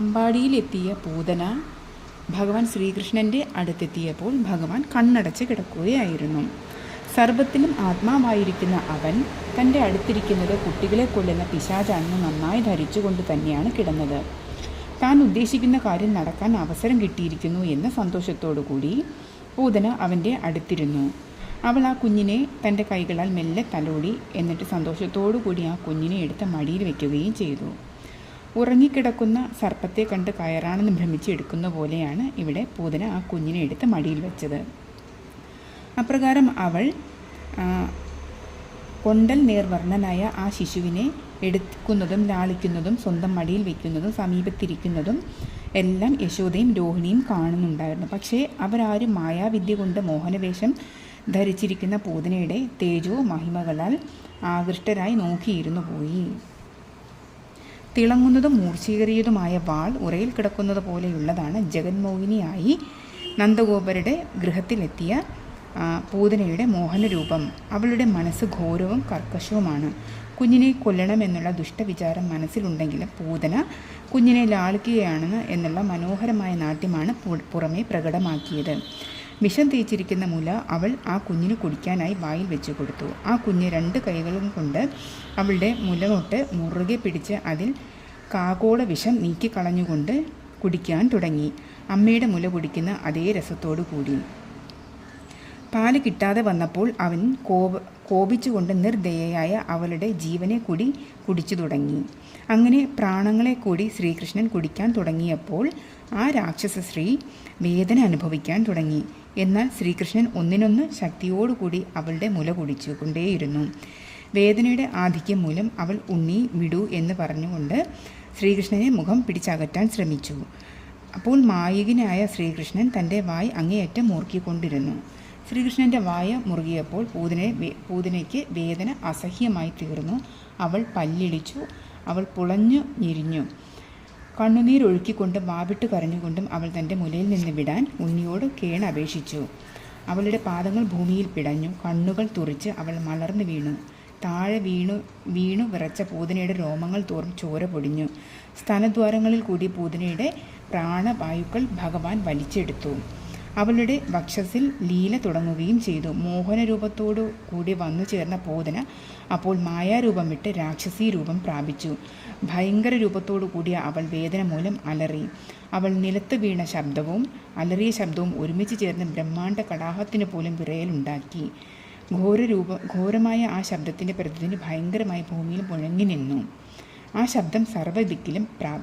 അമ്പാടിയിലെത്തിയ പൂതന ഭഗവാൻ ശ്രീകൃഷ്ണന്റെ അടുത്തെത്തിയപ്പോൾ ഭഗവാൻ കണ്ണടച്ച് കിടക്കുകയായിരുന്നു. സർവത്തിലും ആത്മാവായിരിക്കുന്ന അവൻ തന്റെ അടുത്തിരിക്കുന്നത് കുട്ടികളെ കൊല്ലുന്ന പിശാചാണെന്ന് നന്നായി ധരിച്ചുകൊണ്ട് തന്നെയാണ് കിടന്നത്. താൻ ഉദ്ദേശിക്കുന്ന കാര്യം നടക്കാൻ അവസരം കിട്ടിയിരിക്കുന്നു എന്ന സന്തോഷത്തോടു കൂടി പൂതന അവന്റെ അടുത്തിരുന്നു. അവൾ ആ കുഞ്ഞിനെ തന്റെ കൈകളാൽ മെല്ലെ തലോടി എന്നിട്ട് സന്തോഷത്തോടു കൂടി ആ കുഞ്ഞിനെ എടുത്ത് മടിയിൽ വയ്ക്കുകയും ചെയ്തു. ഉറങ്ങിക്കിടക്കുന്ന സർപ്പത്തെ കണ്ട് കയറാണെന്ന് ഭ്രമിച്ചെടുക്കുന്ന പോലെയാണ് ഇവിടെ പൂതന ആ കുഞ്ഞിനെ എടുത്ത് മടിയിൽ വെച്ചത്. അപ്രകാരം അവൾ കൊണ്ടൽ നേർവർണനായ ആ ശിശുവിനെ എടുക്കുന്നതും ലാളിക്കുന്നതും സ്വന്തം മടിയിൽ വയ്ക്കുന്നതും സമീപത്തിരിക്കുന്നതും എല്ലാം യശോദയും രോഹിണിയും കാണുന്നുണ്ടായിരുന്നു. പക്ഷേ അവരാരും മായാവിദ്യ കൊണ്ട് മോഹനവേഷം ധരിച്ചിരിക്കുന്ന പൂതനയുടെ തേജോ മഹിമകളാൽ ആകൃഷ്ടരായി നോക്കിയിരുന്നു പോയി. തിളങ്ങുന്നതും മൂർച്ചയേറിയതുമായ വാൾ ഉറയിൽ കിടക്കുന്നത് പോലെയുള്ളതാണ് ജഗന്മോഹിനിയായി നന്ദഗോപരുടെ ഗൃഹത്തിലെത്തിയ പൂതനയുടെ മോഹനരൂപം. അവളുടെ മനസ്സ് ഘോരവും കർക്കശവുമാണ്. കുഞ്ഞിനെ കൊല്ലണമെന്നുള്ള ദുഷ്ടവിചാരം മനസ്സിലുണ്ടെങ്കിലും പൂതന കുഞ്ഞിനെ ലാളിക്കുകയാണെന്ന് എന്നുള്ള മനോഹരമായ നാട്യമാണ് പുറമേ പ്രകടമാക്കിയത്. വിഷം തേച്ചിരിക്കുന്ന മുല അവൾ ആ കുഞ്ഞിന് കുടിക്കാനായി വായിൽ വെച്ചു കൊടുത്തു. ആ കുഞ്ഞ് രണ്ട് കൈകളും കൊണ്ട് അവളുടെ മുല തൊട്ട് മുറുകെ പിടിച്ച് അതിൽ കാകോള വിഷം നീക്കിക്കളഞ്ഞുകൊണ്ട് കുടിക്കാൻ തുടങ്ങി. അമ്മയുടെ മുല കുടിക്കുന്ന അതേ രസത്തോടു കൂടി പാൽ കിട്ടാതെ വന്നപ്പോൾ അവൻ കോപ കോപിച്ചുകൊണ്ട് നിർദയയായ അവളുടെ ജീവനെ കൂടി കുടിച്ചു തുടങ്ങി. അങ്ങനെ പ്രാണങ്ങളെ കൂടി ശ്രീകൃഷ്ണൻ കുടിക്കാൻ തുടങ്ങിയപ്പോൾ ആ രാക്ഷസ സ്ത്രീ വേദന അനുഭവിക്കാൻ തുടങ്ങി. എന്നാൽ ശ്രീകൃഷ്ണൻ ഒന്നിനൊന്ന് ശക്തിയോടുകൂടി അവളുടെ മുല കുടിച്ചു കൊണ്ടേയിരുന്നു വേദനയുടെ ആധിക്യം മൂലം അവൾ ഉണ്ണി വിടൂ എന്ന് പറഞ്ഞുകൊണ്ട് ശ്രീകൃഷ്ണനെ മുഖം പിടിച്ചകറ്റാൻ ശ്രമിച്ചു. അപ്പോൾ മായികനായ ശ്രീകൃഷ്ണൻ തന്റെ വായ് അങ്ങേയറ്റം മുറുക്കിക്കൊണ്ടിരുന്നു ശ്രീകൃഷ്ണന്റെ വായ മുറുകിയപ്പോൾ പൂതിനെ പൂതിനയ്ക്ക് വേദന അസഹ്യമായി തീർന്നു. അവൾ പല്ലിടിച്ചു. അവൾ പുളഞ്ഞു ഞെരിഞ്ഞു. കണ്ണുനീരൊഴുക്കിക്കൊണ്ടും വാവിട്ട് കരഞ്ഞുകൊണ്ടും അവൾ തന്റെ മുലയിൽ നിന്ന് വിടാൻ ഉണ്ണിയോട് കേണപേക്ഷിച്ചു. അവളുടെ പാദങ്ങൾ ഭൂമിയിൽ പിടഞ്ഞു. കണ്ണുകൾ തുറിച്ച് അവൾ മലർന്നു വീണു. താഴെ വീണു വീണു വിറച്ച പൂതനയുടെ രോമങ്ങൾ തോറും ചോര പൊടിഞ്ഞു. സ്തനദ്വാരങ്ങളിൽ കൂടി പൂതനയുടെ പ്രാണവായുക്കൾ ഭഗവാൻ വലിച്ചെടുത്തു. അവളുടെ വക്ഷസിൽ ലീല തുടങ്ങുകയും ചെയ്തു. മോഹനരൂപത്തോടു കൂടി വന്നു ചേർന്ന പോതന അപ്പോൾ മായാരൂപം വിട്ട് രാക്ഷസീ രൂപം പ്രാപിച്ചു. ഭയങ്കര രൂപത്തോടു കൂടിയ അവൾ വേദന മൂലം അലറി. അവൾ നിലത്ത് വീണ ശബ്ദവും അലറിയ ശബ്ദവും ഒരുമിച്ച് ചേർന്ന് ബ്രഹ്മാണ്ട കടാഹത്തിന് പോലും വിറയലുണ്ടാക്കി. ഘോരരൂപ ഘോരമായ ആ ശബ്ദത്തിന്റെ പ്രതിധ്വനി ഭയങ്കരമായി ഭൂമിയിൽ മുഴങ്ങി നിന്നു. ആ ശബ്ദം സർവദിക്കിലും പ്രാ